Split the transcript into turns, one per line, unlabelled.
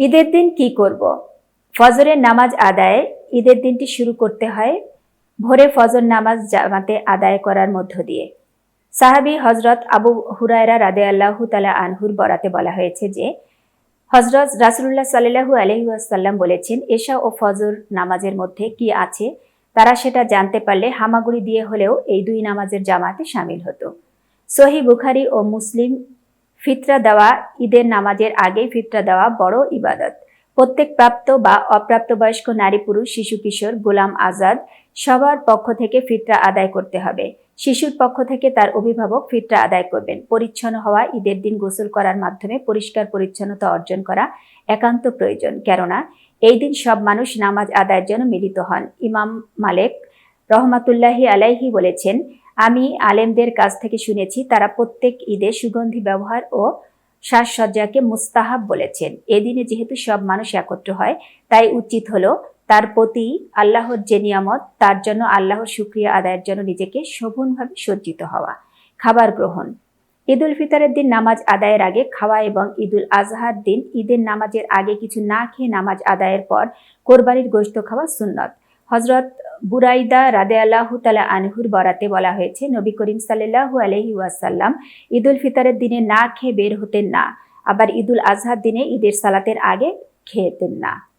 ঈদের দিন কি করব? ফজরের নামাজ আদায়ে ঈদের দিনটি শুরু করতে হয় ভোরে ফজর নামাজ জামাতে আদায় করার মধ্য দিয়ে। সাহাবী হজরত আবু হুরায়রা রাদে আল্লাহ তালা আনহুর বরাতে বলা হয়েছে যে হজরত রাসুল্লাহ সাল্লাহু আলহিউসাল্লাম বলেছেন, এশা ও ফজর নামাজের মধ্যে কি আছে? তারা সেটা জানতে পারলে হামাগুড়ি দিয়ে হলেও এই দুই নামাজের জামাতে সামিল হতো। সহি বুখারি ও মুসলিম ফিতরা দেওয়া, ঈদের নামাজের আগেই ফিতরা দেওয়া বড় ইবাদত। প্রত্যেক প্রাপ্ত বা অপ্রাপ্তবয়স্ক নারী পুরুষ, শিশু, কিশোর, গোলাম, আজাদ, সবার পক্ষ থেকে ফিতরা আদায় করতে হবে। শিশুর পক্ষ থেকে তার অভিভাবক ফিতরা আদায় করবেন। পরিচ্ছন্ন হওয়া, ঈদের দিন গোসল করার মাধ্যমে পরিষ্কার পরিচ্ছন্নতা অর্জন করা একান্ত প্রয়োজন। কেননা, এই দিন সব মানুষ নামাজ আদায়ের জন্য মিলিত হন। ইমাম মালেক রহমাতুল্লাহি আলাইহি বলেছেন আমি আলেমদের কাছ থেকে শুনেছি, তারা প্রত্যেক ঈদে সুগন্ধি ব্যবহার ও সাজসজ্জাকে মুস্তাহাব বলেছেন। এদিনে যেহেতু সব মানুষ একত্র হয়, তাই উচিত হলো তার প্রতি আল্লাহর যে নিয়ামত, তার জন্য আল্লাহর শুক্রিয়া আদায়ের জন্য নিজেকে শোভনভাবে সজ্জিত হওয়া। খাবার গ্রহণ। ঈদুল ফিতরের দিন নামাজ আদায়ের আগে খাওয়া এবং ঈদুল আজহার দিন ঈদের নামাজের আগে কিছু না খেয়ে নামাজ আদায়ের পর কোরবানির গোশত খাওয়া সুন্নত। হজরত বুরাইদা রাদে আল্লাহ তালা আনহুর বরাতে বলা হয়েছে, নবী করিম সাল্লাহু আলহি ওয়াসাল্লাম ঈদুল ফিতরের দিনে না খেয়ে বের হতেন না। আবার ঈদুল আজহার দিনে ঈদের সালাতের আগে খেয়েতেন না।